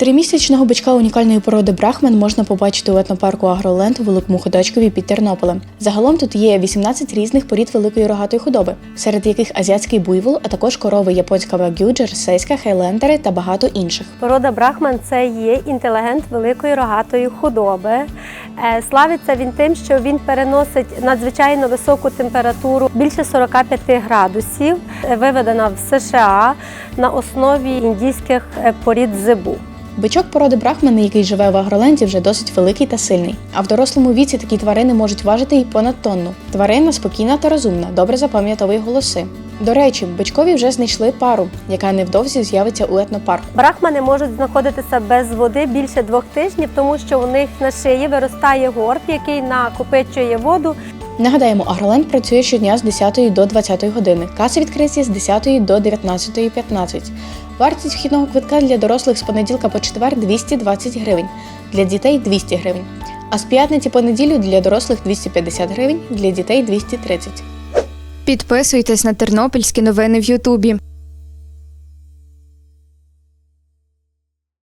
Тримісячного бичка унікальної породи Брахман можна побачити у етнопарку Агроленд у Великому Ходочкові під Тернополем. Загалом тут є 18 різних порід великої рогатої худоби, серед яких азіатський буйвол, а також корови японська вагю, джерсейська, хейлендери та багато інших. Порода Брахман це є інтелігент великої рогатої худоби. Е, Славиться він тим, що він переносить надзвичайно високу температуру більше 45 градусів, Е, виведена в США на основі індійських е, порід зебу. Бичок породи Брахмана, який живе в Агроленді, вже досить великий та сильний. А в дорослому віці такі тварини можуть важити і понад тонну. Тварина спокійна та розумна, добре запам'ятовує голоси. До речі, бичкові вже знайшли пару, яка невдовзі з'явиться у етнопарку. Брахмани можуть знаходитися без води більше двох тижнів, тому що у них на шиї виростає горб, який накопичує воду Нагадаємо, Агроленд працює щодня з 10 до 20 години. Каси відкриті з 10 до 19.15. Вартість вхідного квитка для дорослих з понеділка по четвер 220 гривень, для дітей 200 гривень. А з п'ятниці по неділю для дорослих 250 гривень, для дітей 230. Підписуйтесь на тернопільські новини в Ютубі.